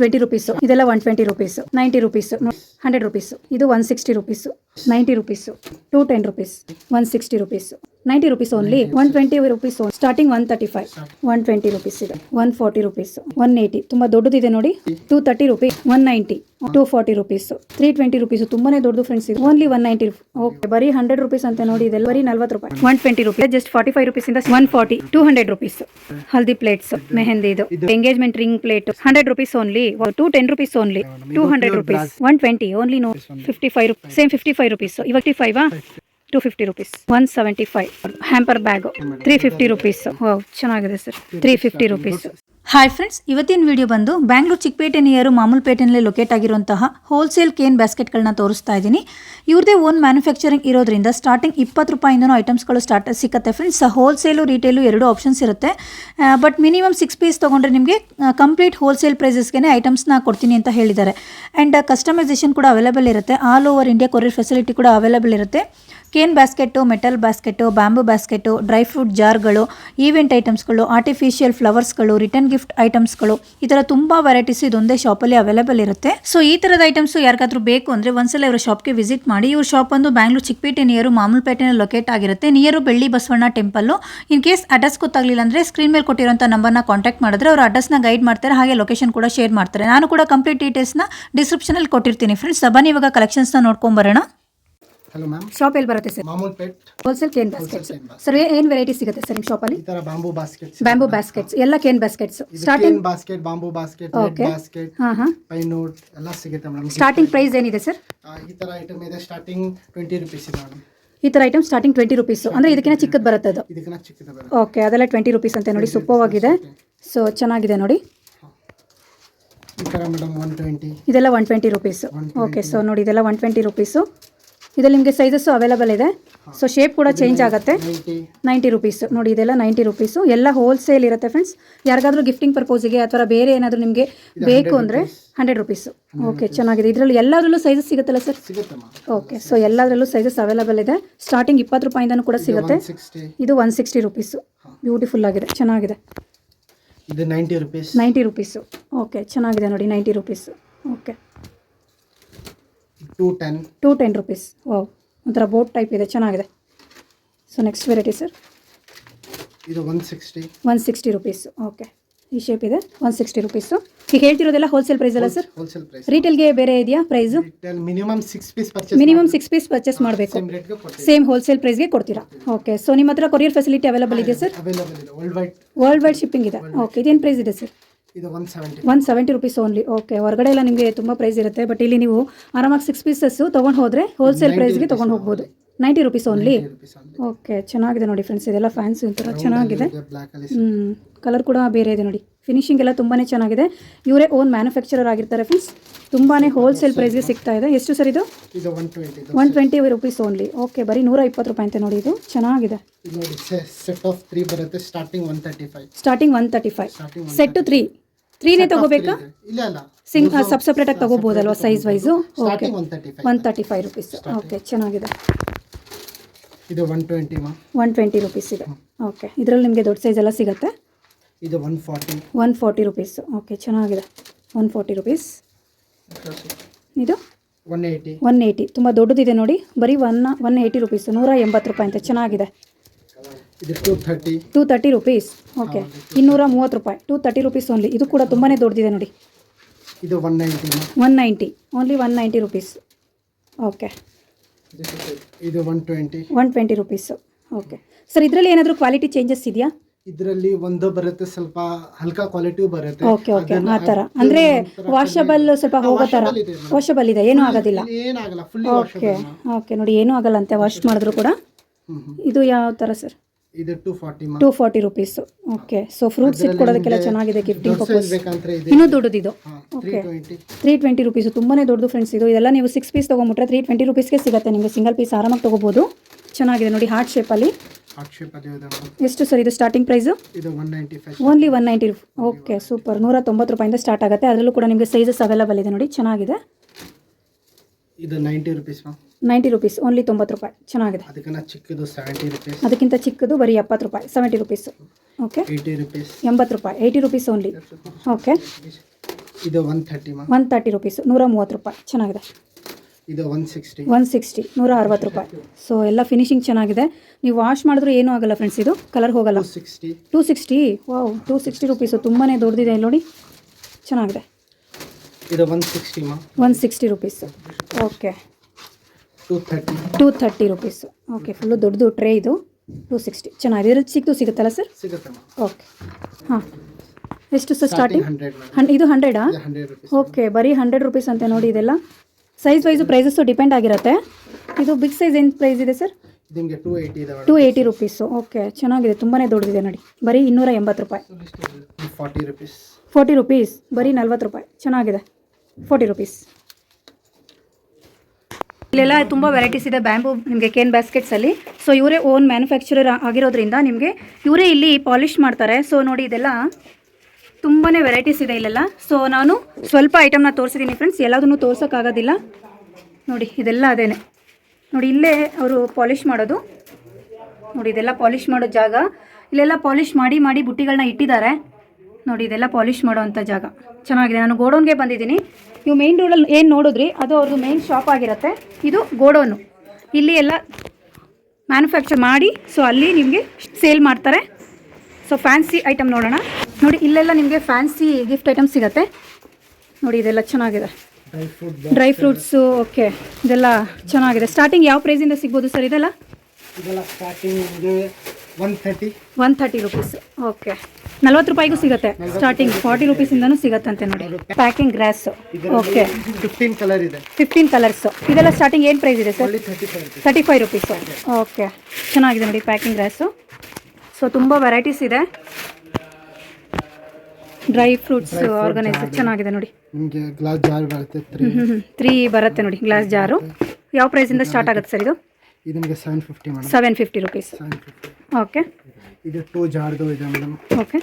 Twenty rupees ಇದೆಲ್ಲ one twenty rupees ninety rupees hundred rupees ಇದು one sixty rupees ninety rupees two ten rupees one sixty rupees ninety rupees only one twenty rupees starting one thirty five one twenty rupees ಇದೆ. One forty rupees. One eighty ತುಂಬಾ ದೊಡ್ಡದಿದೆ ನೋಡಿ. Two thirty rupees one ninety two forty rupees. Three twenty rupees. ತುಂಬಾನೇ ದೊಡ್ಡದು friends ಇದೆ. Only one ninety okay ಬರೀ hundred rupees ಅಂತ ನೋಡಿ. ಇದೆಲ್ಲ ಬರೀ ನಲ್ವತ್ತು ರೂಪಾಯಿ. One twenty rupees. Just forty five rupees ಇಂದ one forty two hundred rupees. Haldi plates mehndi ಇದು. Engagement ring plate hundred rupees only two ten rupees only two hundred rupees. One twenty only no fifty five same fifty five rupees. ಇವಾಗ ಫೈವಾ two fifty rupees one seventy five hamper bag three fifty rupees ಚೆನ್ನಾಗಿದೆ sir three fifty rupees hi friends ಇವತ್ತಿನ video ಬಂದು Bangalore Chickpet near ಮಾಮೂಲ್ಪೇಟೆನಲ್ಲಿ locate ಆಗಿರುವಂತಹ wholesale cane ಬ್ಯಾಸ್ಕೆಟ್ಗಳನ್ನ ತೋರಿಸ್ತಾ ಇದ್ದೀನಿ. ಇವ್ರದೇ ಓನ್ ಮ್ಯಾನುಫ್ಯಾಕ್ಚರಿಂಗ್ ಇರೋದ್ರಿಂದ ಸ್ಟಾರ್ಟಿಂಗ್ ಇಪ್ಪತ್ತು ರೂಪಾಯಿಂದನೂ ಐಟಮ್ಸ್ಗಳು ಸ್ಟಾರ್ಟ್ ಸಿಕ್ಕತ್ತೆ ಫ್ರೆಂಡ್ಸ್ ಹೋಲ್ಸೇಲು ರಿಟೇಲು ಎರಡು ಆಪ್ಷನ್ಸ್ ಇರುತ್ತೆ. ಬಟ್ ಮಿನಿಮಮ್ ಸಿಕ್ಸ್ ಪೀಸ್ ತೊಗೊಂಡ್ರೆ ನಿಮಗೆ ಕಂಪ್ಲೀಟ್ ಹೋಲ್ಸೇಲ್ ಪ್ರೈಸಸ್ಗೆ ಐಟಮ್ಸ್ನ ಕೊಡ್ತೀನಿ ಅಂತ ಹೇಳಿದ್ದಾರೆ. ಆ್ಯಂಡ್ ಕಸ್ಟಮೈಸೇಷನ್ ಕೂಡ ಅವೈಲೇಬಲ್ ಇರುತ್ತೆ. All over India courier facility ಕೂಡ ಅವೈಲೇಬಲ್ ಇರುತ್ತೆ. Cane basket, metal basket, bamboo basket, dry fruit ಜಾರ್ಗಳು, event ಐಟಮ್ಸ್ಗಳು, ಆರ್ಟಿಫಿಷಿಯಲ್ ಫ್ಲವರ್ಸ್ಗಳು, ರಿಟರ್ನ್ ಗಿಫ್ಟ್ ಐಟಮ್ಸ್ಗಳು, ಈ ಥರ ತುಂಬ ವೆರೈಟೀಸ್ ಇದೊಂದೇ ಶಾಪಲ್ಲಿ ಅವೈಲೇಬಲ್ ಇರುತ್ತೆ. ಸೊ, ಈ ಥರದ ಐಟಮ್ಸ್ ಯಾರಿಗಾದ್ರೂ ಬೇಕು ಅಂದರೆ ಒಂದ್ಸಲ ಇವರ ಶಾಪ್ಗೆ ವಿಸಿಟ್ ಮಾಡಿ. ಇವ್ರ ಶಾಪ್ ಒಂದು ಬ್ಯಾಂಗ್ಳೂರು ಚಿಕ್ಕಪೇಟೆ ನಿಯರು ಮಾಮೂಲ್ಪೇಟೆನಲ್ಲಿ ಲೊಕೇಟ್ ಆಗಿರುತ್ತೆ. Near Belli Basavanna temple in case address ಗೊತ್ತಾಗಲಿಲ್ಲ ಅಂದರೆ ಸ್ಕ್ರೀನ್ ಮೇಲೆ ಕೊಟ್ಟಿರೋಂಥ ನಂಬರ್ನ ಕಾಂಟ್ಯಾಕ್ಟ್ ಮಾಡಿದ್ರೆ ಅವ್ರ ಅಡ್ರೆಸ್ನ ಗೈಡ್ ಮಾಡ್ತಾರೆ, ಹಾಗೆ ಲೊಕೇಶನ್ ಕೂಡ ಶೇರ್ ಮಾಡ್ತಾರೆ. ನಾನು ಕೂಡ ಕಂಪ್ಲೀಟ್ ಡೀಟೇಲ್ಸ್ನ ಡಿಸ್ಕ್ರಿಪ್ಷನಲ್ಲಿ ಕೊಟ್ಟಿರ್ತೀನಿ ಫ್ರೆಂಡ್ಸ್ ಬನ್ನಿ ಇವಾಗ ಕಲೆಕ್ಷನ್ಸ್ನ ನೋಡ್ಕೊಂಬರೋಣ ಹಲೋ ಮ್ಯಾಮ್ ಶಾಪ್ ಎಲ್ಲಿ ಬರುತ್ತೆ sir. Mamulpet wholesale cane baskets sir ಏನ್ ವೆರೈಟಿ ಸಿಗುತ್ತೆ ಸರ್ ನಿಮ್ಮ ಶಾಪಲ್ಲಿ ಈ ತರ ಬಾಂಬು ಬಾಸ್ಕೆಟ್ ಬ್ಯಾಂಬೂ ಬಾಸ್ಕೆಟ್ಸ್ ಎಲ್ಲ cane baskets starting starting basket bamboo basket Okay. Basket ಹಾಂ ಹಾಂ. ಪೈ ನೋಟ್ ಎಲ್ಲ ಸಿಗುತ್ತೆ ಮೇಡಮ್ ಸ್ಟಾರ್ಟಿಂಗ್ ಪ್ರೈಸ್ ಏನಿದೆ ಸರ್ ಈ ತರ ಐಟಮ್ ಇದೆ ಸ್ಟಾರ್ಟಿಂಗ್ ಟ್ವೆಂಟಿ ರುಪೀಸ್ ಇದೆ ಮೇಡಮ್ ಈ ಥರ ಐಟಮ್ ಸ್ಟಾರ್ಟಿಂಗ್ ಟ್ವೆಂಟಿ ರುಪೀಸ್ ಅಂದರೆ ಇದಕ್ಕಿಂತ ಚಿಕ್ಕದು ಬರುತ್ತೆ ಅದು ಇದಕ್ಕಿಂತ ಚಿಕ್ಕದ ಬರುತ್ತೆ. ಓಕೆ ಅದೆಲ್ಲ ಟ್ವೆಂಟಿ ರುಪೀಸ್ ಅಂತ ನೋಡಿ ಸೂಪರ್ ಆಗಿದೆ ಸೊ ಚೆನ್ನಾಗಿದೆ ನೋಡಿ. ಈ ತರ ಮೇಡಮ್ ಒನ್ ಟ್ವೆಂಟಿ ಇದೆಲ್ಲ one twenty rupees okay so ನೋಡಿ ಇದೆಲ್ಲ ಒನ್ ಟ್ವೆಂಟಿ ರುಪೀಸು ಇದರಲ್ಲಿ ನಿಮಗೆ ಸೈಜಸ್ಸು ಅವೈಲಬಲ್ ಇದೆ. ಸೊ ಶೇಪ್ ಕೂಡ ಚೇಂಜ್ ಆಗುತ್ತೆ. ನೈಂಟಿ ರುಪೀಸು ನೋಡಿ ಇದೆಲ್ಲ ನೈಂಟಿ ರುಪೀಸು ಎಲ್ಲ ಹೋಲ್ಸೇಲ್ ಇರುತ್ತೆ ಫ್ರೆಂಡ್ಸ್ ಯಾರಿಗಾದ್ರೂ ಗಿಫ್ಟಿಂಗ್ ಪರ್ಪೋಸಿಗೆ ಅಥವಾ ಬೇರೆ ಏನಾದರೂ ನಿಮಗೆ ಬೇಕು ಅಂದರೆ ಹಂಡ್ರೆಡ್ ರುಪೀಸು ಓಕೆ ಚೆನ್ನಾಗಿದೆ. ಇದರಲ್ಲಿ ಎಲ್ಲದರಲ್ಲೂ ಸೈಜಸ್ ಸಿಗುತ್ತಲ್ಲ ಸರ್ ಓಕೆ ಸೊ ಎಲ್ಲದರಲ್ಲೂ ಸೈಜಸ್ ಅವೈಲಬಲ್ ಇದೆ. ಸ್ಟಾರ್ಟಿಂಗ್ ಇಪ್ಪತ್ತು ರೂಪಾಯಿಂದನೂ ಕೂಡ ಸಿಗುತ್ತೆ. ಇದು ಒನ್ ಸಿಕ್ಸ್ಟಿ ರುಪೀಸು ಬ್ಯೂಟಿಫುಲ್ ಆಗಿದೆ. ಚೆನ್ನಾಗಿದೆ. ಇದು ninety rupees ninety rupees okay ಚೆನ್ನಾಗಿದೆ ನೋಡಿ ninety rupees okay two ten. Two ten rupees. Oh ಒಂಥರ ಬೋಟ್ ಟೈಪ್ ಇದೆ ಚೆನ್ನಾಗಿದೆ. ಸೊ ನೆಕ್ಸ್ಟ್ ವೆರೈಟಿ ಸರ್ ಇದು one sixty. One sixty rupees. Okay ಈ ಶೇಪ್ ಇದೆ ಒನ್ ಸಿಕ್ಸ್ಟಿ ರುಪೀಸು. ಈಗ ಹೇಳ್ತಿರೋದೆಲ್ಲ ಹೋಲ್ಸೇಲ್ ಪ್ರೈಸ್ ಅಲ್ಲ ಸರ್ ಹೋಲ್ಸೇಲ್ ಪ್ರೈಸ್ ರೀಟೇಲ್ಗೆ ಬೇರೆ ಇದೆಯಾ price minimum six piece purchase minimum six piece purchase ಮಾಡಬೇಕು. ಸೇಮ್ ಹೋಲ್ಸೇಲ್ ಪ್ರೈಸ್ಗೆ ಕೊಡ್ತೀರಾ? ಓಕೆ ಸೊ ನಿಮ್ಮ ಹತ್ರ ಕೊರಿಯರ್ ಫೆಸಿಲಿಟಿ ಅವೈಲೇಬಲ್ ಇದೆಯಾ ಸರ್ ಅವೈಲೇಬಲ್ ಇದೆ. World wide world wide shipping ಇದೆ ಓಕೆ ಇದೇನು ಪ್ರೈಸ್ ಇದೆ ಸರ್ ಇದು one seventy one seventy rupees only okay ಹೊರಗಡೆ ಎಲ್ಲ ನಿಮಗೆ ತುಂಬ ಪ್ರೈಸ್ ಇರುತ್ತೆ. ಬಟ್ ಇಲ್ಲಿ ನೀವು ಆರಾಮಾಗಿ ಸಿಕ್ಸ್ ಪೀಸಸ್ಸು ತೊಗೊಂಡು ಹೋದರೆ ಹೋಲ್ಸೇಲ್ ಪ್ರೈಸ್ಗೆ ತೊಗೊಂಡು ಹೋಗ್ಬೋದು. ನೈಂಟಿ ರುಪೀಸ್ ಓನ್ಲಿ ಓಕೆ ಚೆನ್ನಾಗಿದೆ ನೋಡಿ ಫ್ರೆಂಡ್ಸ್ ಇದೆಲ್ಲ ಫ್ಯಾನ್ಸ್ ಒಂಥರ ಚೆನ್ನಾಗಿದೆ. ಹ್ಞೂ ಕಲರ್ ಕೂಡ ಬೇರೆ ಇದೆ ನೋಡಿ. ಫಿನಿಶಿಂಗ್ ಎಲ್ಲ ತುಂಬಾ ಚೆನ್ನಾಗಿದೆ. ಇವರೇ ಓನ್ ಮ್ಯಾನುಫ್ಯಾಕ್ಚರರ್ ಆಗಿರ್ತಾರೆ ಫ್ರೆಂಡ್ಸ್ ತುಂಬಾ ಹೋಲ್ಸೇಲ್ ಪ್ರೈಸ್ಗೆ ಸಿಗ್ತಾ ಇದೆ. ಎಷ್ಟು ಸರ್ ಇದು? One twenty rupees only okay ಬರೀ ನೂರ ಇಪ್ಪತ್ತು ರೂಪಾಯಿ ಅಂತ ನೋಡಿ ಇದು. ಚೆನ್ನಾಗಿದೆ. Starting one thirty five set three ತ್ರೀನೇ ತಗೋಬೇಕಾ? ಸಿಂಗ್ ಸಬ್ ಸಪ್ರೇಟಾಗಿ ತಗೋಬಹುದಲ್ವಾ size wise okay one thirty five rupees okay ಚೆನ್ನಾಗಿದೆ. ಇದು one twenty one twenty rupees ಇದೆ. ಓಕೆ ಇದರಲ್ಲಿ ನಿಮಗೆ ದೊಡ್ಡ ಸೈಜ್ ಎಲ್ಲ ಸಿಗುತ್ತೆ. ಇದು one forty one forty rupees okay ಚೆನ್ನಾಗಿದೆ. ಒನ್ ಫಾರ್ಟಿ ರುಪೀಸ್ ಇದು? ಒನ್ ಏಯ್ಟಿ ಒನ್ ಏಯ್ಟಿ ತುಂಬ ದೊಡ್ಡದಿದೆ ನೋಡಿ. ಬರೀ ಒನ್ ಒನ್ ಏಯ್ಟಿ ರುಪೀಸ್ ನೂರ ಎಂಬತ್ತು ರೂಪಾಯಿ ಅಂತ ಚೆನ್ನಾಗಿದೆ. ಇದು two thirty two thirty rupees okay ಇನ್ನೂರ ಮೂವತ್ತು ರೂಪಾಯಿ. ಟೂ ತರ್ಟಿ ರುಪೀಸ್ ಓನ್ಲಿ ಇದು ಕೂಡ ತುಂಬಾ ದೊಡ್ಡದಿದೆ ನೋಡಿ. ಇದು one ninety one ninety only one ninety rupees okay ಇದು one twenty one twenty rupees okay sir ಇದರಲ್ಲಿ ಏನಾದರೂ ಕ್ವಾಲಿಟಿ ಚೇಂಜಸ್ ಇದೆಯಾ? ಇದರಲ್ಲಿ ಒಂದು ಬರುತ್ತೆ ಸ್ವಲ್ಪ ಹಲ್ಕಾ ಕ್ವಾಲಿಟಿ ಬರುತ್ತೆ. ಓಕೆ ಓಕೆ ಆ ಥರ ಅಂದ್ರೆ ವಾಷಬಲ್ ಸ್ವಲ್ಪ ಹೋಗೋ ಥರ ವಾಷಬಲ್ ಇದೆ ಏನು ಆಗೋದಿಲ್ಲ. ಏನಾಗಲ್ಲ ಫುಲ್ಲಿ ಓಕೆ ಓಕೆ ನೋಡಿ ಏನೂ ಆಗಲ್ಲ ಅಂತೆ ವಾಶ್ ಮಾಡಿದ್ರು ಕೂಡ. ಇದು ಯಾವ ಥರ ಸರ್ ಇದು ಟೂ ಫಾರ್ಟಿ ಮಾ. Two forty rupees okay so fruits ಇಟ್ಕೊಡೋದಕ್ಕೆಲ್ಲ ಚೆನ್ನಾಗಿದೆ ಗಿಫ್ಟಿಂಗ್ ಪರ್ಪಸ್ ಇನ್ನೂ ದೊಡ್ಡದಿದು. ಓಕೆ ತ್ರೀ ಟ್ವೆಂಟಿ ರುಪೀಸ್ ತುಂಬಾ ದೊಡ್ಡದು ಫ್ರೆಂಡ್ಸ್ ಇದು. ಇದೆಲ್ಲ ನೀವು ಸಿಕ್ಸ್ ಪೀಸ್ ತೊಗೊಂಬಿಟ್ರೆ ತ್ರೀ ಟ್ವೆಂಟಿ ರುಪೀಸ್ಗೆ ಸಿಗುತ್ತೆ. ನಿಮಗೆ ಸಿಂಗಲ್ ಪೀಸ್ ಆರಾಮಾಗಿ ತಗೋಬಹುದು ಚೆನ್ನಾಗಿದೆ ನೋಡಿ ಹಾರ್ಟ್ ಶೇಪಲ್ಲಿ ಎಷ್ಟು ಸರ್ ಇದು starting price only one ninety okay super ನೂರ ತೊಂಬತ್ತು ರೂಪಾಯಿಂದ ಸ್ಟಾರ್ಟ್ ಆಗುತ್ತೆ. ಅದರಲ್ಲೂ ಕೂಡ ನಿಮಗೆ ಸೈಜಸ್ ಅವೈಲೇಬಲ್ ಇದೆ ನೋಡಿ. ಚೆನ್ನಾಗಿದೆ. ಇದು ninety rupees ninety rupees only ತೊಂಬತ್ತು ರೂಪಾಯಿ. ಚೆನ್ನಾಗಿದೆ. ಅದಕ್ಕಿಂತ ಚಿಕ್ಕದು ರುಪೀಸ್ ಅದಕ್ಕಿಂತ ಚಿಕ್ಕದು ಬರೀ ಎಪ್ಪತ್ತು ರೂಪಾಯಿ. ಸೆವೆಂಟಿ ರುಪೀಸ್ ಓಕೆ ಎಂಬತ್ತು ರೂಪಾಯಿ. ಏಯ್ಟಿ ರುಪೀಸ್ ಓನ್ಲಿ ಓಕೆ ಇದು one ma'am one thirty rupees ನೂರ ಮೂವತ್ತು ರೂಪಾಯಿ. ಚೆನ್ನಾಗಿದೆ. ಇದು ಒನ್ ಸಿಕ್ಸ್ಟಿ ಒನ್ ಸಿಕ್ಸ್ಟಿ ನೂರ ಅರವತ್ತು ರೂಪಾಯಿ. ಸೊ ಎಲ್ಲ ಫಿನಿಶಿಂಗ್ ಚೆನ್ನಾಗಿದೆ. ನೀವು ವಾಶ್ ಮಾಡಿದ್ರೂ ಏನೂ ಆಗಲ್ಲ ಫ್ರೆಂಡ್ಸ್ ಇದು? ಕಲರ್ ಹೋಗಲ್ಲ. Two sixty two sixty wow two sixty rupees ತುಂಬಾ ದೊಡ್ಡದಿದೆ ಇಲ್ಲಿ ನೋಡಿ. ಚೆನ್ನಾಗಿದೆ. ಇದು one sixty one sixty rupees okay two thirty two thirty rupees okay full ದೊಡ್ಡದು ಟ್ರೇ ಇದು. ಟೂ ಸಿಕ್ಸ್ಟಿ ಚೆನ್ನಾಗಿದೆ. ಇದ್ರಲ್ಲಿ ಸಿಕ್ತು ಸಿಗುತ್ತಲ್ಲ ಸರ್ ಸಿಗುತ್ತೆ ಓಕೆ ಹಾಂ. ಎಷ್ಟು ಸರ್ ಸ್ಟಾರ್ಟಿಂಗ್ ಹನ್ ಇದು ಹಂಡ್ರೆಡ್ ಓಕೆ ಬರೀ ಹಂಡ್ರೆಡ್ ರುಪೀಸ್ ಅಂತೆ ನೋಡಿ ಇದೆಲ್ಲ. ಸೈಜ್ ವೈಸು ಪ್ರೈಸಸ್ಸು ಡಿಪೆಂಡ್ ಆಗಿರುತ್ತೆ. ಇದು ಬಿಗ್ ಸೈಜ್ ಏನು ಪ್ರೈಸ್ ಇದೆ ಸರ್ ನಿಮಗೆ ಟೂ ಏಯ್ಟಿ ಇದೆ ಟೂ ಏಯ್ಟಿ ರುಪೀಸು ಓಕೆ ಚೆನ್ನಾಗಿದೆ. ತುಂಬಾ ದೊಡ್ಡದಿದೆ ನೋಡಿ. ಬರೀ ಇನ್ನೂರ ಎಂಬತ್ತು ರೂಪಾಯಿ. ಫಾರ್ಟಿ ರುಪೀಸ್ ಫೋರ್ಟಿ ರುಪೀಸ್ ಬರೀ ನಲ್ವತ್ತು ರೂಪಾಯಿ. ಚೆನ್ನಾಗಿದೆ. ಫೋರ್ಟಿ ರುಪೀಸ್ ಇಲ್ಲೆಲ್ಲ ತುಂಬ ವೆರೈಟೀಸ್ ಇದೆ. ಬ್ಯಾಂಬೂ ನಿಮಗೆ ಕೇನ್ ಬ್ಯಾಸ್ಕೆಟ್ಸಲ್ಲಿ ಸೊ ಇವರೇ ಓನ್ ಮ್ಯಾನುಫ್ಯಾಕ್ಚರರ್ ಆಗಿರೋದ್ರಿಂದ ನಿಮಗೆ ಇವರೇ ಇಲ್ಲಿ ಪಾಲಿಷ್ ಮಾಡ್ತಾರೆ. ಸೊ ನೋಡಿ ಇದೆಲ್ಲ ತುಂಬಾ ವೆರೈಟೀಸ್ ಇದೆ ಇಲ್ಲೆಲ್ಲ. ಸೊ ನಾನು ಸ್ವಲ್ಪ ಐಟಮ್ನ ತೋರಿಸಿದ್ದೀನಿ ಫ್ರೆಂಡ್ಸ್ ಎಲ್ಲದನ್ನು ತೋರ್ಸೋಕ್ಕಾಗೋದಿಲ್ಲ. ನೋಡಿ, ಇದೆಲ್ಲ ಅದೇ ನೋಡಿ, ಇಲ್ಲೇ ಅವರು ಪಾಲಿಷ್ ಮಾಡೋದು. ನೋಡಿ, ಇದೆಲ್ಲ ಪಾಲಿಷ್ ಮಾಡೋ ಜಾಗ. ಇಲ್ಲೆಲ್ಲ ಪಾಲಿಷ್ ಮಾಡಿ ಮಾಡಿ ಬುಟ್ಟಿಗಳನ್ನ ಇಟ್ಟಿದ್ದಾರೆ. ನೋಡಿ, ಇದೆಲ್ಲ ಪಾಲಿಷ್ ಮಾಡೋವಂಥ ಜಾಗ. ಚೆನ್ನಾಗಿದೆ. ನಾನು ಗೋಡೌನ್ಗೆ ಬಂದಿದ್ದೀನಿ. ನೀವು ಮೇನ್ ರೋಡಲ್ಲಿ ಏನು ನೋಡಿದ್ರಿ, ಅದು ಅವ್ರದ್ದು ಮೇನ್ ಶಾಪ್ ಆಗಿರುತ್ತೆ. ಇದು ಗೋಡೌನು. ಇಲ್ಲಿ ಎಲ್ಲ ಮ್ಯಾನುಫ್ಯಾಕ್ಚರ್ ಮಾಡಿ ಸೊ ಅಲ್ಲಿ ನಿಮಗೆ ಸೇಲ್ ಮಾಡ್ತಾರೆ. ಸೊ ಫ್ಯಾನ್ಸಿ ಐಟಮ್ ನೋಡೋಣ. ನೋಡಿ ಇಲ್ಲೆಲ್ಲ ನಿಮಗೆ ಫ್ಯಾನ್ಸಿ ಗಿಫ್ಟ್ ಐಟಮ್ ಸಿಗುತ್ತೆ. ನೋಡಿ ಇದೆಲ್ಲ ಚೆನ್ನಾಗಿದೆ. Dry fruit dry fruits okay ಇದೆಲ್ಲ ಚೆನ್ನಾಗಿದೆ. ಸ್ಟಾರ್ಟಿಂಗ್ ಯಾವ ಪ್ರೈಸಿಂದ ಸಿಗ್ಬೋದು ಸರ್ ಇದೆಲ್ಲ? ಒನ್ ತರ್ಟಿ ರುಪೀಸ್ ಓಕೆ ನಲ್ವತ್ತು ರೂಪಾಯಿಗೂ ಸಿಗುತ್ತೆ. ಸ್ಟಾರ್ಟಿಂಗ್ ಫಾರ್ಟಿ ರುಪೀಸಿಂದನೂ ಸಿಗತ್ತಂತೆ ನೋಡಿ. Packing grass okay fifteen colour ಇದೆ. ಫಿಫ್ಟೀನ್ ಕಲರ್ಸು ಇದೆಲ್ಲ ಸ್ಟಾರ್ಟಿಂಗ್ ಏನು ಪ್ರೈಸ್ ಇದೆ sir thirty five rupees okay ಚೆನ್ನಾಗಿದೆ ನೋಡಿ ಪ್ಯಾಕಿಂಗ್ ಗ್ರಾಸು ಸೊ ತುಂಬ ವೆರೈಟೀಸ್ ಇದೆ. ಡ್ರೈ ಫ್ರೂಟ್ಸ್ ಆರ್ಗನೈಸರ್ ಚೆನ್ನಾಗಿದೆ ನೋಡಿ. ನಿಮಗೆ ಗ್ಲಾಸ್ ಜಾರ್ ಬರುತ್ತೆ ತ್ರೀ ಬರುತ್ತೆ ನೋಡಿ ಗ್ಲಾಸ್ ಜಾರು ಯಾವ ಪ್ರೈಸಿಂದ ಸ್ಟಾರ್ಟ್ ಆಗುತ್ತೆ ಸರ್ ಇದು? ಇದು ನಿಮಗೆ seven fifty madam seven fifty rupees okay ಇದು ಟೂ ಜಾರ್ದು ಇದೆ ಮೇಡಮ್ ಓಕೆ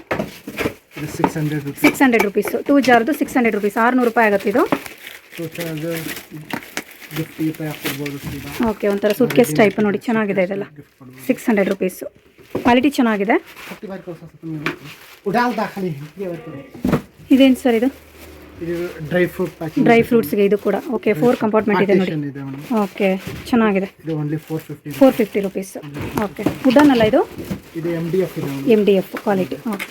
ಇದು six hundred rupees six hundred rupees two ಜಾರ್ದು six hundred rupees ಆರುನೂರು ರೂಪಾಯಿ ಆಗುತ್ತೆ ಇದು. ಟೂ ಚಾರ್ಜ್ ಗಿಫ್ಟ್ ಈ ಟೈಪ್ ಓಕೆ ಒಂಥರ ಸೂಟ್ ಕೇಸ್ ಟೈಪ್ ನೋಡಿ ಚೆನ್ನಾಗಿದೆ ಇದೆಲ್ಲ. ಸಿಕ್ಸ್ ಹಂಡ್ರೆಡ್ ರುಪೀಸು ಕ್ವಾಲಿಟಿ ಚೆನ್ನಾಗಿದೆ. ಇದೇನು ಸರ್ ಇದು? ಡ್ರೈ ಫ್ರೂಟ್ ಡ್ರೈ ಫ್ರೂಟ್ಸ್ಗೆ ಇದು ಕೂಡ. ಓಕೆ ಫೋರ್ ಕಂಪಾರ್ಟ್ಮೆಂಟ್ ಇದೆ ನೋಡಿ. ಓಕೆ ಚೆನ್ನಾಗಿದೆ. ಇದು only four fifty four rupees okay wooden ಅಲ್ಲ ಇದು? ಇದು M D F M quality okay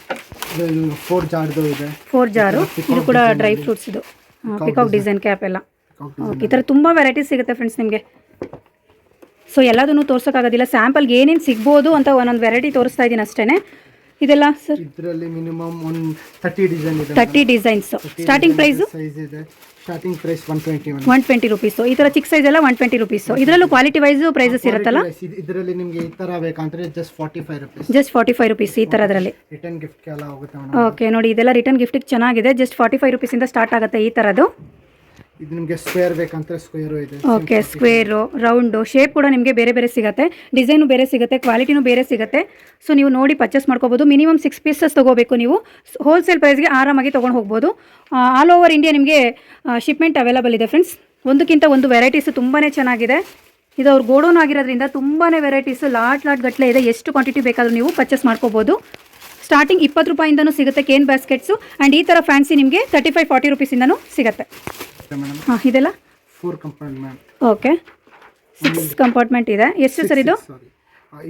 four ಜಾರ್ದು ಇದೆ ಫೋರ್ ಜಾರು ಇದು ಕೂಡ ಡ್ರೈ ಫ್ರೂಟ್ಸ್ ಇದು. ಪಿಕಾಕ್ ಡಿಸೈನ್ ಕ್ಯಾಪ್ ಎಲ್ಲ. ಓಕೆ ಈ ಥರ ತುಂಬ ವೆರೈಟಿ ಸಿಗುತ್ತೆ ಫ್ರೆಂಡ್ಸ್ ನಿಮಗೆ. ಸೊ ಎಲ್ಲದನ್ನು ತೋರ್ಸೋಕ್ಕಾಗೋದಿಲ್ಲ. ಸ್ಯಾಂಪಲ್ಗೆ ಏನೇನು ಸಿಗ್ಬೋದು ಅಂತ ಒಂದೊಂದು ವೆರೈಟಿ ತೋರಿಸ್ತಾ ಇದ್ದೀನಿ ಅಷ್ಟೇ ಇದೆಲ್ಲ ಸರ್ ಇದರಲ್ಲಿ ಮಿನಿಮಮ್ ಒಂದು ಥರ್ಟಿ ಡಿಸೈನ್ ಇದೆ thirty designs starting price size ಇದೆ starting price one twenty one twenty rupees ಈ ಥರ ಚಿಕ್ಕ ಸೈಜ್ ಎಲ್ಲ ಒನ್ ಟ್ವೆಂಟಿ ರುಪೀಸ್ ಇದರಲ್ಲೂ ಕ್ವಾಲಿಟಿ ವೈಸ್ ಪ್ರೈಸಸ್ ಇರುತ್ತಲ್ಲ? ಇದರಲ್ಲಿ ನಿಮಗೆ ಈ ಥರ ಬೇಕಂದ್ರೆ just forty five rupees just forty five rupees ಈ ಥರದ್ರಲ್ಲಿ ರಿಟರ್ನ್ ಗಿಫ್ಟ್ಗೆ ಎಲ್ಲ ಹೋಗುತ್ತೆ ಓಕೆ ನೋಡಿ ಇದೆಲ್ಲ ರಿಟರ್ನ್ ಗಿಫ್ಟಿಗೆ ಚೆನ್ನಾಗಿದೆ. ಜಸ್ಟ್ ಫಾರ್ಟಿ ಫೈವ್ ರುಪೀಸಿಂದ ಸ್ಟಾರ್ಟ್ ಆಗುತ್ತೆ ಈ ಥರದ್ದು ಇದು ನಿಮಗೆ ಸ್ಕ್ವೇರ್ ಬೇಕಂದ್ರೆ ಸ್ಕ್ವೇರು ಇದೆ. ಓಕೆ ಸ್ಕ್ವೇರು ರೌಂಡು ಶೇಪ್ ಕೂಡ ನಿಮಗೆ ಬೇರೆ ಬೇರೆ ಸಿಗುತ್ತೆ. ಡಿಸೈನು ಬೇರೆ ಸಿಗುತ್ತೆ ಕ್ವಾಲಿಟಿನೂ ಬೇರೆ ಸಿಗುತ್ತೆ. ಸೊ ನೀವು ನೋಡಿ ಪರ್ಚೇಸ್ ಮಾಡ್ಕೋಬೋದು. ಮಿನಿಮಮ್ ಸಿಕ್ಸ್ ಪೀಸಸ್ ತೊಗೋಬೇಕು ನೀವು. ಹೋಲ್ಸೇಲ್ ಪ್ರೈಸ್ಗೆ ಆರಾಮಾಗಿ ತೊಗೊಂಡು ಹೋಗ್ಬೋದು. ಆಲ್ ಓವರ್ ಇಂಡಿಯಾ ನಿಮಗೆ ಶಿಪ್ಮೆಂಟ್ ಅವೈಲಬಲ್ ಇದೆ ಫ್ರೆಂಡ್ಸ್ ಒಂದಕ್ಕಿಂತ ಒಂದು ವೆರೈಟೀಸು ತುಂಬಾ ಚೆನ್ನಾಗಿದೆ. ಇದು ಅವ್ರ ಗೋಡೌನ್ ಆಗಿರೋದ್ರಿಂದ ತುಂಬಾ ವೆರೈಟೀಸು ಲಾಟ್ ಲಾಟ್ ಗಟ್ಟಲೆ ಇದೆ. ಎಷ್ಟು ಕ್ವಾಂಟಿಟಿ ಬೇಕಾದರೂ ನೀವು ಪರ್ಚೇಸ್ ಮಾಡ್ಕೋಬೋದು. ಸ್ಟಾರ್ಟಿಂಗ್ ಇಪ್ಪತ್ತು ರೂಪಾಯಿಂದನೂ ಸಿಗುತ್ತೆ ಕೇನ್ ಬ್ಯಾಸ್ಕೆಟ್ಸು ಆ್ಯಂಡ್ ಈ ಥರ ಫ್ಯಾನ್ಸಿ ನಿಮಗೆ ತರ್ಟಿ ಫೈವ್ ಫಾರ್ಟಿ ರುಪೀಸಿಂದನೂ ಸಿಗುತ್ತೆ. ಹಾಂ ಇದೆಲ್ಲ? Four compartment okay six compartment ಇದೆ. ಎಷ್ಟು ಸರ್ ಇದು?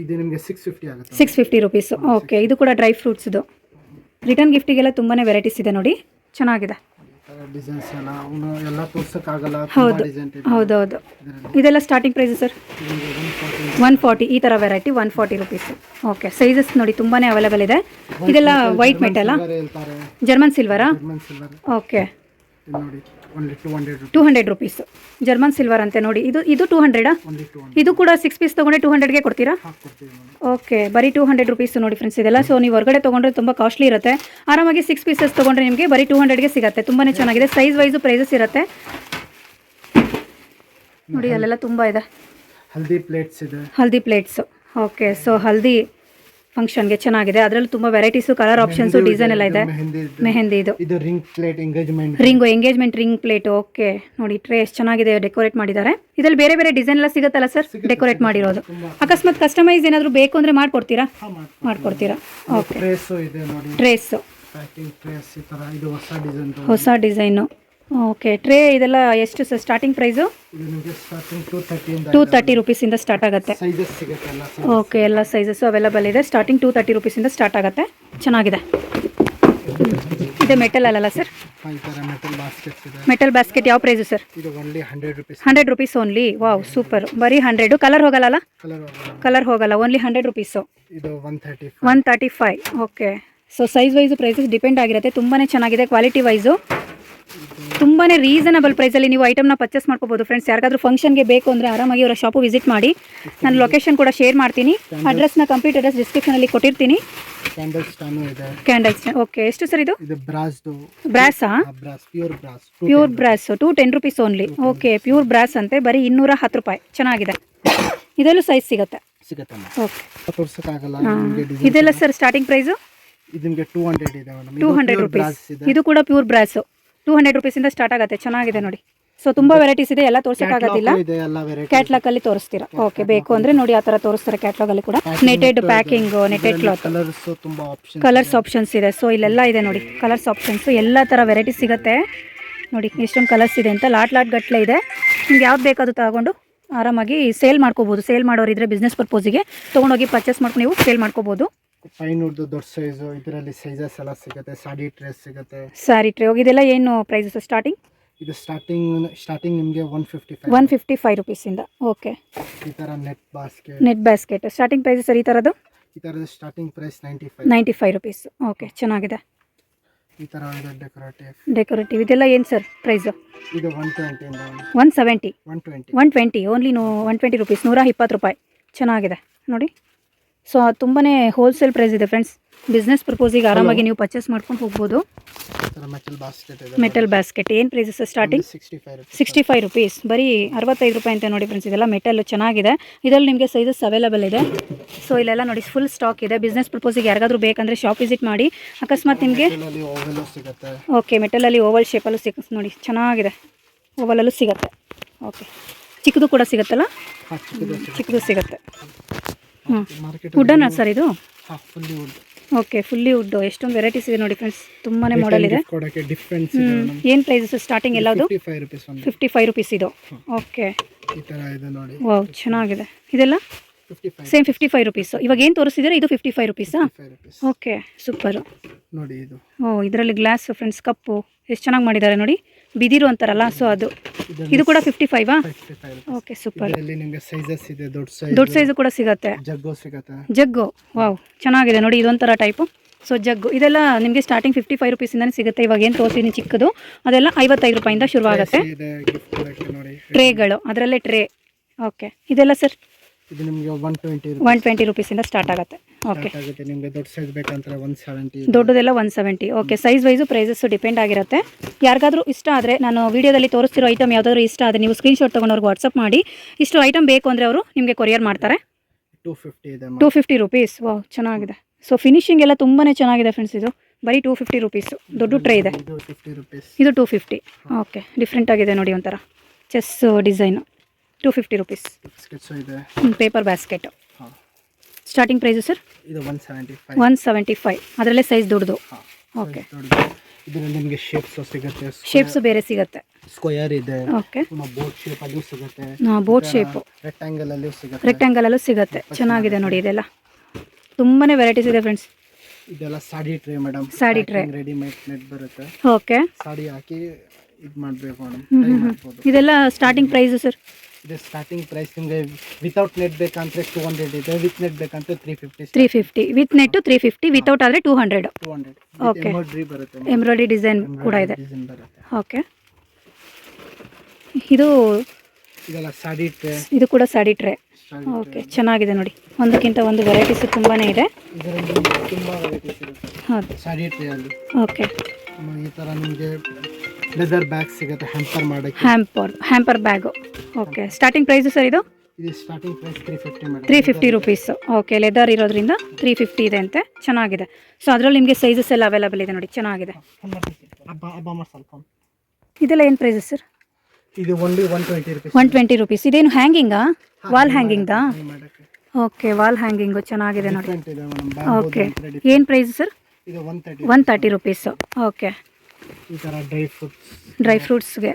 ಇದು ನಿಮಗೆ ಸಿಕ್ಸ್ ಫಿಫ್ಟಿ ಆಗುತ್ತೆ. ಸಿಕ್ಸ್ ಫಿಫ್ಟಿ ರುಪೀಸು ಓಕೆ ಇದು ಕೂಡ ಡ್ರೈ ಫ್ರೂಟ್ಸ್ದು ರಿಟರ್ನ್ ಗಿಫ್ಟಿಗೆಲ್ಲ ತುಂಬಾ ವೆರೈಟೀಸ್ ಇದೆ ನೋಡಿ. ಚೆನ್ನಾಗಿದೆ. ಡಿಸೈನ್ಸ್ ಎಲ್ಲ ಎಲ್ಲ ಹೌದು. ಹೌದೌದು. ಇದೆಲ್ಲ starting price sir? One forty ಈ ಥರ variety one forty rupees okay sizes ನೋಡಿ ತುಂಬಾ ಅವೈಲೇಬಲ್ ಇದೆ. ಇದೆಲ್ಲ ವೈಟ್ ಮೆಟಲ್ಲ German ಸಿಲ್ವರಾ okay two hundred rupees German silver ಅಂತೆ ನೋಡಿ. ಇದು ಇದು ಟೂ ಹಂಡ್ರೆಡಾ ಇದು ಕೂಡ ಸಿಕ್ಸ್ ಪೀಸ್ ತೊಗೊಂಡೆ ಟೂ ಹಂಡ್ರೆಡ್ಗೆ ಕೊಡ್ತೀರಾ? ಓಕೆ ಬರೀ ಟೂ ಹಂಡ್ರೆಡ್ ರುಪೀಸ್ ನೋಡಿ ಫ್ರೆಂಡ್ಸ್ ಇದೆಲ್ಲ. ಸೊ ನೀವು ಹೊರಗಡೆ ತೊಗೊಂಡ್ರೆ ತುಂಬ ಕಾಸ್ಟ್ಲಿ ಇರುತ್ತೆ. ಆರಾಮಾಗಿ ಸಿಕ್ಸ್ ಪೀಸಸ್ ತೊಗೊಂಡ್ರೆ ನಿಮಗೆ ಬರೀ ಟೂ ಹಂಡ್ರೆಡ್ಗೆ ಸಿಗುತ್ತೆ. ತುಂಬಾ ಚೆನ್ನಾಗಿದೆ. ಸೈಜ್ ವೈಸು ಪ್ರೈಸಸ್ ಇರುತ್ತೆ. ನೋಡಿ ಅಲ್ಲೆಲ್ಲ ತುಂಬ ಇದೆ. ಹಲ್ದಿ ಪ್ಲೇಟ್ಸ್ ಇದೆ. Haldi plates okay so haldi ಫಂಕ್ಷನ್ಗೆ ಚೆನ್ನಾಗಿದೆ. ಅದರಲ್ಲಿ ತುಂಬ ವೆರೈಟೀಸು ಕಲರ್ ಆಪ್ಷನ್ಸು ಡಿಸೈನ್ ಎಲ್ಲ ಇದೆ. ಮೆಹಂದಿ ಇದು. ಇದು. Ring plate engagement ring engagement ring plate okay ನೋಡಿ ಟ್ರೇ ಎಷ್ಟು ಚೆನ್ನಾಗಿದೆ ಡೆಕೋರೇಟ್ ಮಾಡಿದ್ದಾರೆ. ಇದರಲ್ಲಿ ಬೇರೆ ಬೇರೆ ಡಿಸೈನ್ ಎಲ್ಲ ಸಿಗುತ್ತಲ್ಲ ಸರ್ ಡೆಕೋರೇಟ್ ಮಾಡಿರೋದು. ಅಕಸ್ಮಾತ್ ಕಸ್ಟಮೈಸ್ ಏನಾದರೂ ಬೇಕು ಅಂದರೆ ಮಾಡ್ಕೊಡ್ತೀರಾ? ಮಾಡ್ಕೊಡ್ತೀರಾ? ಓಕೆ ಟ್ರೇಸು ಇದೆ ನೋಡಿ. ಟ್ರೇಸು ಪ್ಯಾಕಿಂಗ್ ಟ್ರೇಸ್ ಈ ಥರ ಇದು ಹೊಸ ಡಿಸೈನ್ ಹೊಸ ಡಿಸೈನು ಓಕೆ ಟ್ರೇ ಇದೆಲ್ಲ ಎಷ್ಟು sir starting price two thirty ರುಪೀಸಿಂದ start ಆಗುತ್ತೆ. ಓಕೆ ಎಲ್ಲ ಸೈಜಸ್ಸು ಅವೈಲಬಲ್ ಇದೆ. ಸ್ಟಾರ್ಟಿಂಗ್ ಟೂ ತರ್ಟಿ ರುಪೀಸಿಂದ ಸ್ಟಾರ್ಟ್ ಆಗುತ್ತೆ. ಚೆನ್ನಾಗಿದೆ. ಇದು ಮೆಟಲ್ ಅಲ್ಲಲ್ಲ ಸರ್ ಮೆಟಲ್ ಬ್ಯಾಸ್ಕೆಟ್ ಯಾವ price sir hundred rupees only wow super ಬರೀ ಹಂಡ್ರೆಡು ಕಲರ್ ಹೋಗಲ್ಲ. ಕಲರ್ ಹೋಗಲ್ಲ ಓನ್ಲಿ ಹಂಡ್ರೆಡ್ ರುಪೀಸು ಇದು one thirty one thirty five okay so size wise prices depend ಆಗಿರುತ್ತೆ. ತುಂಬಾ ಚೆನ್ನಾಗಿದೆ ಕ್ವಾಲಿಟಿ ವೈಸು ತುಂಬಾ ರೀಸನಬಲ್ ಪ್ರೈಸಲ್ಲಿ ನೀವು ಐಟಮ್ನ ಪರ್ಚೇಸ್ ಮಾಡ್ಕೋಬೋದು ಫ್ರೆಂಡ್ಸ್ ಯಾರಿಗಾದ್ರೂ ಫಂಕ್ಷನ್ಗೆ ಬೇಕು ಅಂದರೆ ಆರಾಮಾಗಿ ಅವರ ಶಾಪು ವಿಸಿಟ್ ಮಾಡಿ. ನಾನು ಲೊಕೇಶನ್ ಕೂಡ ಶೇರ್ ಮಾಡ್ತೀನಿ. ಅಡ್ರೆಸ್ನ ಕಂಪ್ಲೀಟ್ ಅಡ್ರೆಸ್ ಡಿಸ್ಕ್ರಿಪ್ಷನಲ್ಲಿ ಕೊಟ್ಟಿರ್ತೀನಿ. ಕ್ಯಾಂಡಲ್ಸ್ ಓಕೆ ಎಷ್ಟು ಸರ್ ಇದು? ಬ್ರಾಸಾ pure brass two ten rupees only okay pure brass ಅಂತೆ. ಬರೀ ಇನ್ನೂರ ಹತ್ತು ರೂಪಾಯಿ. ಚೆನ್ನಾಗಿದೆ. ಇದೆಲ್ಲೂ ಸೈಜ್ ಸಿಗುತ್ತೆ. ಇದೆಲ್ಲ sir starting price two hundred rupees ಇದು ಕೂಡ ಪ್ಯೂರ್ ಬ್ರಾಸು ಟೂ ಹಂಡ್ರೆಡ್ ರುಪೀಸಿಂದ ಸ್ಟಾರ್ಟ್ ಆಗುತ್ತೆ. ಚೆನ್ನಾಗಿದೆ ನೋಡಿ. ಸೊ ತುಂಬಾ ವೆರೈಟೀಸ್ ಇದೆ ಎಲ್ಲ ತೋರ್ಸೋಕ್ಕಾಗೋದಿಲ್ಲ ಕ್ಯಾಟ್ಲಾಗ್ ಅಲ್ಲಿ ತೋರಿಸ್ತೀರಾ? ಓಕೆ ಬೇಕು ಅಂದ್ರೆ ನೋಡಿ ಆ ತರ ತೋರಿಸ್ತಾರೆ ಕ್ಯಾಟ್ಲಾಗ್ ಅಲ್ಲಿ ಕೂಡ. Netted packing netted cloth colours options ಇದೆ. ಸೊ ಇಲ್ಲೆಲ್ಲ ಇದೆ ನೋಡಿ. ಕಲರ್ಸ್ ಆಪ್ಷನ್ಸ್ ಎಲ್ಲ ತರ ವೆರೈಟಿ ಸಿಗುತ್ತೆ. ನೋಡಿ ಎಷ್ಟೊಂದು ಕಲರ್ಸ್ ಇದೆ ಅಂತ. ಲಾಟ್ ಲಾಟ್ ಗಟ್ಟಲೆ ಇದೆ. ನಿಮ್ಗೆ ಯಾವ್ದು ಬೇಕಾದ್ರು ತಗೊಂಡು ಆರಾಮಾಗಿ ಸೇಲ್ ಮಾಡ್ಕೋಬಹುದು ಸೇಲ್ ಮಾಡೋರಿದ್ರೆ ಬಿಸ್ನೆಸ್ ಪರ್ಪೋಸಿಗೆ ತೊಗೊಂಡೋಗಿ ಪರ್ಚೇಸ್ ಮಾಡ್ಕೊಂಡು ನೀವು ಸೇಲ್ ಮಾಡ್ಕೋಬೋದು. ಉಡ್ದು ದೊಡ್ಡ ಸೈಜು ಇದರಲ್ಲಿ ಸೈಜಸ್ ಎಲ್ಲ ಸಿಗುತ್ತೆ. ಸಾಡಿ ಡ್ರೆಸ್ ಸಿಗುತ್ತೆ. ಸ್ಯಾರಿ ಟ್ರೇ ಹೋಗಿದೆಲ್ಲ ಏನು ಪ್ರೈಸಸ್ ಸ್ಟಾರ್ಟಿಂಗ್ ಇದು ಸ್ಟಾರ್ಟಿಂಗ್ ಸ್ಟಾರ್ಟಿಂಗ್ ನಿಮಗೆ one fifty five one fifty five ರುಪೀಸಿಂದ okay ಈ ಥರ net basket net basket starting price sir ಈ ಥರದ್ದು ಈ ಥರದ starting price ninety five ninety five rupees okay ಚೆನ್ನಾಗಿದೆ. ಈ ಥರ ಇದೆ ಡೆಕೋರೇಟಿವ್ ಡೆಕೋರೇಟಿವ್ ಇದೆಲ್ಲ ಏನು ಸರ್ ಪ್ರೈಸು ಇದು one ಟ್ವೆಂಟಿಯಿಂದ one seventy one twenty one twenty only no one twenty rupees ನೂರ ಇಪ್ಪತ್ತು ರೂಪಾಯಿ. ಚೆನ್ನಾಗಿದೆ. ನೋಡಿ. ಸೊ ತುಂಬಾ ಹೋಲ್ಸೇಲ್ ಪ್ರೈಸ್ ಇದೆ ಫ್ರೆಂಡ್ಸ್ ಬಿಸ್ನೆಸ್ ಪರ್ಪೋಸಿಗೆ ಆರಾಮಾಗಿ ನೀವು ಪರ್ಚೇಸ್ ಮಾಡ್ಕೊಂಡು ಹೋಗ್ಬೋದು. ಮೆಟಲ್ ಬಾಸ್ಕೆಟ್ ಬ್ಯಾಸ್ಕೆಟ್ ಏನು prices starting sixty five rupees ಬರೀ ಅರವತ್ತೈದು ರೂಪಾಯಿ ಅಂತ ನೋಡಿ ಫ್ರೆಂಡ್ಸ್ ಇದೆಲ್ಲ ಮೆಟಲ್ ಚೆನ್ನಾಗಿದೆ. ಇದರಲ್ಲಿ ನಿಮಗೆ ಸೈಜಸ್ ಅವೈಲಬಲ್ ಇದೆ. ಸೊ ಇಲ್ಲೆಲ್ಲ ನೋಡಿ ಫುಲ್ ಸ್ಟಾಕ್ ಇದೆ. ಬಿಸ್ನೆಸ್ ಪರ್ಪೋಸಿಗೆ ಯಾರಿಗಾದ್ರೂ ಬೇಕಂದರೆ ಶಾಪ್ ವಿಸಿಟ್ ಮಾಡಿ. ಅಕಸ್ಮಾತ್ ನಿಮಗೆ ಓಕೆ ಮೆಟಲಲ್ಲಿ ಓವಲ್ ಶೇಪಲ್ಲೂ ಸಿಗುತ್ತೆ. ನೋಡಿ ಚೆನ್ನಾಗಿದೆ. ಓವಲಲ್ಲೂ ಸಿಗುತ್ತೆ. ಓಕೆ ಚಿಕ್ಕದು ಕೂಡ ಸಿಗುತ್ತಲ್ಲ? ಚಿಕ್ಕದು ಸಿಗುತ್ತೆ. ಹ್ಞೂ ಮಾರ್ಕೆಟ್ ಸರ್ ಇದು? ಹಾಂ fully wood okay fully wood ಎಷ್ಟೊಂದು ವೆರೈಟೀಸ್ ಇದೆ ನೋಡಿ ಫ್ರೆಂಡ್ಸ್ ತುಂಬಾನೇ ಮಾಡೆಲ್ ಇದೆ. ಕೊಡೋಕ್ಕೆ ಡಿಫ್ರೆನ್ಸ್ ಏನು ಪ್ರೈಸಸ್ ಸ್ಟಾರ್ಟಿಂಗ್ ಎಲ್ಲದು? ಫಿಫ್ಟಿ ಫೈವ್ ರುಪೀಸ್ ಒಂದು. ಫಿಫ್ಟಿ ಫೈವ್ ರುಪೀಸ್ ಇದು ಓಕೆ ಈ ಥರ ಇದೆ ನೋಡಿ. ವಾವ್ ಚೆನ್ನಾಗಿದೆ. ಇದೆಲ್ಲ? ಸೇಮ್ ಫಿಫ್ಟಿ ಫೈವ್ ರುಪೀಸು ಇವಾಗ ಏನು ತೋರಿಸಿದ್ರೆ? ಇದು ಫಿಫ್ಟಿ ಫೈವ್ ರುಪೀಸಾ ರುಪೀಸ್ ಓಕೆ ಸೂಪರ್ ನೋಡಿ ಇದು. ಓ ಇದರಲ್ಲಿ ಗ್ಲಾಸ್ ಫ್ರೆಂಡ್ಸ್ ಕಪ್ಪು ಎಷ್ಟು ಚೆನ್ನಾಗಿ ಮಾಡಿದ್ದಾರೆ ನೋಡಿ. ಬಿದಿರು ಅಂತಾರಲ್ಲ ಸೊ ಅದು. ಇದು ಕೂಡ ಫಿಫ್ಟಿ ಫೈವಾ ಓಕೆ ಸೂಪರ್ ಇದರಲ್ಲಿ ನಿಮಗೆ ಸೈಜಸ್ ಇದೆ ದೊಡ್ಡ ಸೈಜ್ ದೊಡ್ಡ ಸೈಜು ಕೂಡ ಸಿಗತ್ತೆ. ಜಗ್ಗು ಸಿಗುತ್ತೆ? ಜಗ್ಗು ವಾವ್ ಚೆನ್ನಾಗಿದೆ ನೋಡಿ ಇದೊಂಥರ ಟೈಪು ಸೊ ಜಗ್ಗು ಇದೆಲ್ಲ ನಿಮಗೆ ಸ್ಟಾರ್ಟಿಂಗ್ ಫಿಫ್ಟಿ ಫೈವ್ ರುಪೀಸಿಂದನೇ ಸಿಗುತ್ತೆ ಇವಾಗ ಏನು ತೋರಿಸಿದ್ದೀನಿ ಚಿಕ್ಕದು. ಅದೆಲ್ಲ ಐವತ್ತೈದು ರೂಪಾಯಿಂದ ಶುರುವಾಗುತ್ತೆ ಟ್ರೇಗಳು ಅದರಲ್ಲೇ ಟ್ರೇ ಓಕೆ ಇದೆಲ್ಲ ಸರ್ ಒನ್ ಟ್ವೆಂಟಿ ರುಪೀಸಿಂದ ಸ್ಟಾರ್ಟ್ ಆಗುತ್ತೆ. ಓಕೆ ಆಗುತ್ತೆ ನಿಮಗೆ ದೊಡ್ಡ ಸೈಜ್ ಬೇಕಂದ್ರೆ one seventy ದೊಡ್ಡದೆಲ್ಲ one seventy okay size wise prices depend ಆಗಿರುತ್ತೆ. ಯಾರಿಗಾದ್ರೂ ಇಷ್ಟ ಆದರೆ ನಾನು ವಿಡಿಯೋದಲ್ಲಿ ತೋರಿಸ್ತಿರೋ ಐಟಮ್ ಯಾವುದಾದ್ರೂ ಇಷ್ಟ ಆದರೆ ನೀವು ಸ್ಕ್ರೀನ್ಶಾಟ್ ತೊಗೊಂಡವ್ರಿಗೆ ವಾಟ್ಸಪ್ ಮಾಡಿ. ಇಷ್ಟು ಐಟಮ್ ಬೇಕು ಅಂದರೆ ಅವರು ನಿಮಗೆ ಕೊರಿಯರ್ ಮಾಡ್ತಾರೆ. ಟೂ ಫಿಫ್ಟಿ ಇದೆ ಟೂ ಫಿಫ್ಟಿ ರುಪೀಸ್ ವಾ ಚೆನ್ನಾಗಿದೆ. ಸೊ ಫಿನಿಶಿಂಗ್ ಎಲ್ಲ ತುಂಬಾ ಚೆನ್ನಾಗಿದೆ ಫ್ರೆಂಡ್ಸ್ ಇದು. ಬರೀ ಟೂ ಫಿಫ್ಟಿ ರುಪೀಸು ದೊಡ್ಡ ಟ್ರೇ ಇದೆ. ಇದು ಟೂ ಫಿಫ್ಟಿ ಓಕೆ ಡಿಫ್ರೆಂಟ್ ಆಗಿದೆ ನೋಡಿ ಒಂಥರ. Chess design two fifty rupees paper basket starting price sir ಇದು one seventy five one seventy five ಅದರಲ್ಲೇ ಸೈಜ್ ದೊಡ್ಡದು. ಹಾಂ ಓಕೆ ಇದರಲ್ಲಿ ನಿಮಗೆ ಶೇಪ್ಸ್ ಸಿಗುತ್ತೆ ಶೇಪ್ಸ್ ಬೇರೆ ಸಿಗುತ್ತೆ. ಸ್ಕ್ವೇರ್ ಇದೆ. ಓಕೆ ಬೋಟ್ ಶೇಪ್ ಅಲ್ಲೂ ಸಿಗುತ್ತೆ. ಬೋಟ್ ಶೇಪ್ ರೆಕ್ಟಾಂಗಲ್ ಅಲ್ಲೂ ಸಿಗುತ್ತೆ. ರೆಕ್ಟ್ಯಾಂಗಲಲ್ಲೂ ಸಿಗುತ್ತೆ. ಚೆನ್ನಾಗಿದೆ ನೋಡಿ ಇದೆಲ್ಲ. ತುಂಬಾನೇ ವೆರೈಟೀಸ್ ಇದೆ ಫ್ರೆಂಡ್ಸ್ ಇದೆಲ್ಲ sari tray madam sari tray readymade net ಬರುತ್ತೆ. ಓಕೆ ಸಾಡಿ ಹಾಕಿ ಇದು ಮಾಡಬೇಕು ಮೇಡಮ್ ಇದೆಲ್ಲ ಸ್ಟಾರ್ಟಿಂಗ್ ಪ್ರೈಸ್ ಸರ್ ಇದು. ಸ್ಟಾರ್ಟಿಂಗ್ ಪ್ರೈಸ್ ನಿಮಗೆ ವಿತೌಟ್ ನೆಟ್ ಬೇಕಂದ್ರೆ ಟೂ ಹಂಡ್ರೆಡ್ ಇದೆ. ವಿತ್ ನೆಟ್ ಬೇಕಂತ three fifty three fifty with net three fifty without ಆದರೆ two hundred two hundred Okay. Embroidery ಬರುತ್ತೆ ಎಂಬ್ರಾಯ್ಡ್ರಿ ಡಿಸೈನ್ ಕೂಡ ಇದೆ. ಡಿಸೈನ್ ಬರುತ್ತೆ. ಓಕೆ ಇದು ಇದೆಲ್ಲ ಸಾಡಿ ಟ್ರೇ ಇದು ಕೂಡ ಸಾಡಿ ಟ್ರೇ ಓಕೆ ಚೆನ್ನಾಗಿದೆ ನೋಡಿ. ಒಂದಕ್ಕಿಂತ ಒಂದು ವೆರೈಟೀಸ್ ತುಂಬಾ ಇದೆ. ಇದರಲ್ಲಿ ತುಂಬಾ ವೆರೈಟೀಸ್ ಇರುತ್ತೆ. ಹೌದು. ಸಾಡಿ ಟ್ರೇ ಅಲ್ಲಿ. ಓಕೆ ಈ ಥರ ನಿಮಗೆ ಲೆದರ್ ಬ್ಯಾಗ್ ಸಿಗುತ್ತೆ ಹ್ಯಾಂಪರ್ ಮಾಡಕ್ಕೆ. Hamper hamper bag okay starting price sir ಇದು? ಇದು starting price three fifty madam three fifty rupees okay leather ಇರೋದ್ರಿಂದ ತ್ರೀ ಫಿಫ್ಟಿ ಇದೆ ಅಂತೆ. ಚೆನ್ನಾಗಿದೆ. ಸೊ ಅದರಲ್ಲಿ ನಿಮಗೆ ಸೈಜಸ್ ಎಲ್ಲ ಅವೈಲೇಬಲ್ ಇದೆ ನೋಡಿ ಚೆನ್ನಾಗಿದೆ. ಇದೆಲ್ಲ ಏನು ಪ್ರೈಸಸ್ ಸರ್ ಇದು only one twenty rupees rupees twenty rupees ಇದೇನು ಹ್ಯಾಂಗಿಂಗಾ ವಾಲ್ ಹ್ಯಾಂಗಿಂಗ್ದಾ ಮಾಡೋಕ್ಕೆ ಓಕೆ ವಾಲ್ ಹ್ಯಾಂಗಿಂಗು ಚೆನ್ನಾಗಿದೆ ನೋಡಿ. ಓಕೆ ಏನು ಪ್ರೈಸ್ ಸರ್ ಇದು one thirty one thirty rupees okay ಈ ಥರ ಡ್ರೈ ಫ್ರೂಟ್ಸ್ ಡ್ರೈ ಫ್ರೂಟ್ಸ್ಗೆ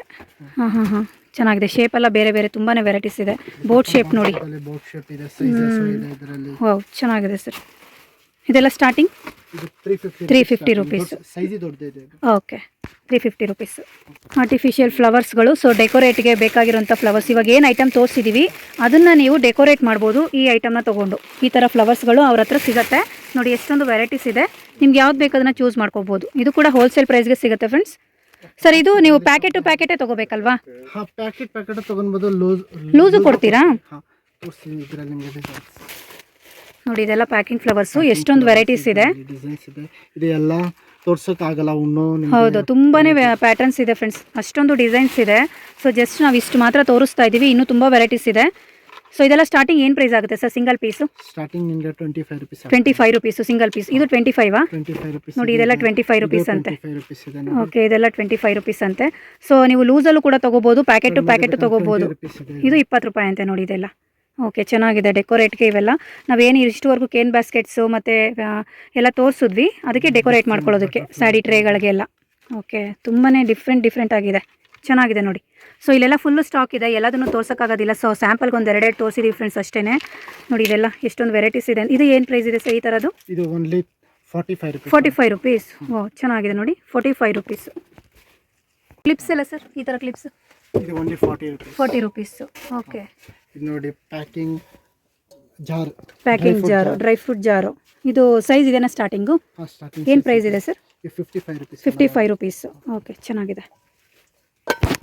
ಹಾಂ ಹಾಂ ಹಾಂ. ಚೆನ್ನಾಗಿದೆ. ಶೇಪ್ ಎಲ್ಲ ಬೇರೆ ಬೇರೆ ತುಂಬಾ ವೆರೈಟೀಸ್ ಇದೆ. ಬೋಟ್ ಶೇಪ್ ನೋಡಿ. ಬೋಟ್ ಶೇಪ್ ಇದೆ ಸೈಜಸ್ ಇದೆ ಇದರಲ್ಲಿ. ವಾವ್ ಚೆನ್ನಾಗಿದೆ ಸರ್ ಇದೆಲ್ಲ starting three fifty 350 rupees. Size ದೊಡ್ಡದಿದೆ ಇದು okay three fifty rupees artificial ಫ್ಲವರ್ಸ್ಗಳು so ಡೆಕೋರೇಟ್ಗೆ ಬೇಕಾಗಿರುವಂಥ ಫ್ಲವರ್ಸ್ ಇವಾಗ ಏನು ಐಟಮ್ ತೋರಿಸಿದ್ದೀವಿ ಅದನ್ನು ನೀವು ಡೆಕೋರೇಟ್ ಮಾಡ್ಬೋದು ಈ ಐಟಮ್ನ ತೊಗೊಂಡು. ಈ ಥರ ಫ್ಲವರ್ಸ್ಗಳು ಅವ್ರ ಹತ್ರ ಸಿಗುತ್ತೆ. ನೋಡಿ ಎಷ್ಟೊಂದು ವೆರೈಟೀಸ್ ಇದೆ. ನಿಮ್ಗೆ ಯಾವ್ದು ಬೇಕು ಅದನ್ನು ಚೂಸ್ ಮಾಡ್ಕೋಬೋದು. ಇದು ಕೂಡ ಹೋಲ್ಸೇಲ್ ಪ್ರೈಸ್ಗೆ ಸಿಗುತ್ತೆ ಫ್ರೆಂಡ್ಸ್ ಸರ್ ಇದು ನೀವು ಪ್ಯಾಕೆಟ್ ಟು ಪ್ಯಾಕೆಟೇ ತಗೋಬೇಕಲ್ವಾ? ಪ್ಯಾಕೆಟ್ ಪ್ಯಾಕೆಟ್ ಲೂಸ್ ಲೂಸು ಕೊಡ್ತೀರಾ? ನೋಡಿ ಇದೆಲ್ಲ ಪ್ಯಾಕಿಂಗ್ ಫ್ಲವರ್ಸು ಎಷ್ಟೊಂದು ವೆರೈಟೀಸ್ ಇದೆ. ಡಿಸೈನ್ಸ್ ಇದೆ. ಇದು ಎಲ್ಲ ತೋರ್ಸೋಕ್ಕಾಗಲ್ಲ ಉಣ್ಣೋ ಹೌದು ತುಂಬಾನೇ ಪ್ಯಾಟರ್ನ್ಸ್ ಇದೆ ಫ್ರೆಂಡ್ಸ್ ಅಷ್ಟೊಂದು ಡಿಸೈನ್ಸ್ ಇದೆ. ಸೊ ಜಸ್ಟ್ ನಾವು ಇಷ್ಟು ಮಾತ್ರ ತೋರಿಸ್ತಾ ಇದ್ದೀವಿ ಇನ್ನೂ ತುಂಬ ವೆರೈಟೀಸ್ ಇದೆ. ಸೊ ಇದೆಲ್ಲ ಸ್ಟಾರ್ಟಿಂಗ್ ಏನು ಪ್ರೈಸ್ ಆಗುತ್ತೆ ಸರ್ ಸಿಂಗಲ್ ಪೀಸು ಸ್ಟಾರ್ಟಿಂಗ್ ನಿಮಗೆ twenty five rupees twenty five rupees single piece ಇದು ಟ್ವೆಂಟಿ ಫೈವಾ ಟ್ವೆಂಟಿ ಫೈವ್ ರುಪೀಸ್ ನೋಡಿ ಇದೆಲ್ಲ ಟ್ವೆಂಟಿ ಫೈವ್ ರುಪೀಸ್ ಅಂತೆ. ಓಕೆ ಇದೆಲ್ಲ ಟ್ವೆಂಟಿ ಫೈವ್ ರುಪೀಸ್ ಅಂತೆ. ಸೊ ನೀವು ಲೂಸಲ್ಲೂ ಕೂಡ ತೊಗೋಬೋದು ಪ್ಯಾಕೆಟ್ ಟು ಪ್ಯಾಕೆಟ್ ತೊಗೋಬೋದು. ಇದು ಇಪ್ಪತ್ತು ರೂಪಾಯಿ ಅಂತೆ ನೋಡಿ ಇದೆಲ್ಲ. ಓಕೆ ಚೆನ್ನಾಗಿದೆ ಡೆಕೋರೇಟ್ಗೆ ಇವೆಲ್ಲ. ನಾವೇನು ಇಷ್ಟುವರೆಗೂ ಕೇನ್ ಬ್ಯಾಸ್ಕೆಟ್ಸು ಮತ್ತು ಎಲ್ಲ ತೋರಿಸಿದ್ವಿ. ಅದಕ್ಕೆ ಡೆಕೋರೇಟ್ ಮಾಡ್ಕೊಳ್ಳೋದಕ್ಕೆ ಸ್ಯಾಡಿ ಟ್ರೇಗಳಿಗೆಲ್ಲ ಓಕೆ ತುಂಬಾ ಡಿಫ್ರೆಂಟ್ ಡಿಫ್ರೆಂಟ್ ಆಗಿದೆ. ಚೆನ್ನಾಗಿದೆ ನೋಡಿ. ಸೊ ಇಲ್ಲೆಲ್ಲ ಫುಲ್ಲು ಸ್ಟಾಕ್ ಇದೆ. ಎಲ್ಲದನ್ನು ತೋರ್ಸೋಕ್ಕಾಗೋದಿಲ್ಲ. ಸೊ ಸ್ಯಾಂಪಲ್ಗೆ ಒಂದು ಎರಡೆರಡು ತೋರಿಸಿದ್ದೀವಿ ಫ್ರೆಂಡ್ಸ್ ಅಷ್ಟೇ ನೋಡಿ ಇದೆಲ್ಲ ಎಷ್ಟೊಂದು ವೆರೈಟೀಸ್ ಇದೆ. ಇದು ಏನು ಪ್ರೈಸ್ ಇದೆ ಸರ್ ಈ ಥರದ್ದು ಇದು only forty five rupees forty five rupees oh ಚೆನ್ನಾಗಿದೆ ನೋಡಿ. ಫೋರ್ಟಿ ಫೈವ್ ರುಪೀಸ್ ಕ್ಲಿಪ್ಸ್ ಎಲ್ಲ ಸರ್ ಈ ಥರ ಕ್ಲಿಪ್ಸ್ ಇದು only forty rupees forty rupees okay ಇದು ನೋಡಿ packing jar packing jar dry fruit jar ಇದು ಸೈಜ್ ಇದೆನಾ ಸ್ಟಾರ್ಟಿಂಗ್ ಏನು ಪ್ರೈಸ್ ಇದೆ. Sir fifty five rupees fifty five rupees okay ಚೆನ್ನಾಗಿದೆ. you